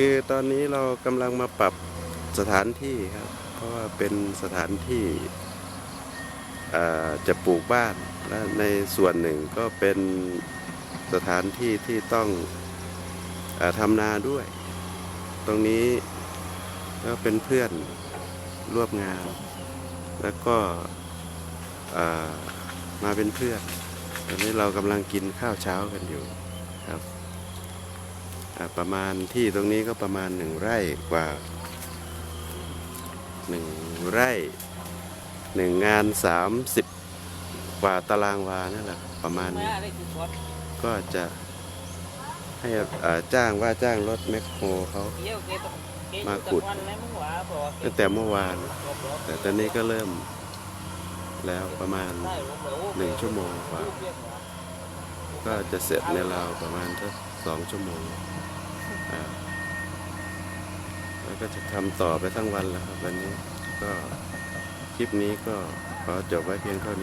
คือตอนนี้เรากำลังมาปรับสถานที่ครับ เพราะว่าเป็นสถานที่จะปลูกบ้านและในส่วนหนึ่งก็เป็นสถานที่ที่ต้องอทำนาด้วย ตรงนี้ก็เป็นเพื่อนร่วมงาน แล้วก็มาเป็นเพื่อน ตอนนี้เรากำลังกินข้าวเช้ากันอยู่ ประมาณที่ตรงนี้ก็ประมาณหนึ่งไร่กว่าหนึ่งไร่หนึ่งงานสามสิบกว่าตารางวานั่นแหละประมาณนี้ก็จะให้จ้างว่าจ้างรถแมคโครเขามาขุดตั้งแต่เมื่อวาน แต่ตอนนี้ก็เริ่มแล้วประมาณหนึ่งชั่วโมงกว่า ก็จะเสร็จในราวประมาณสักสองชั่วโมงแล้วก็จะทำต่อไปทั้งวันแล้วครับวันนี้ก็คลิปนี้ก็ขอจบไว้เพียงเท่านี้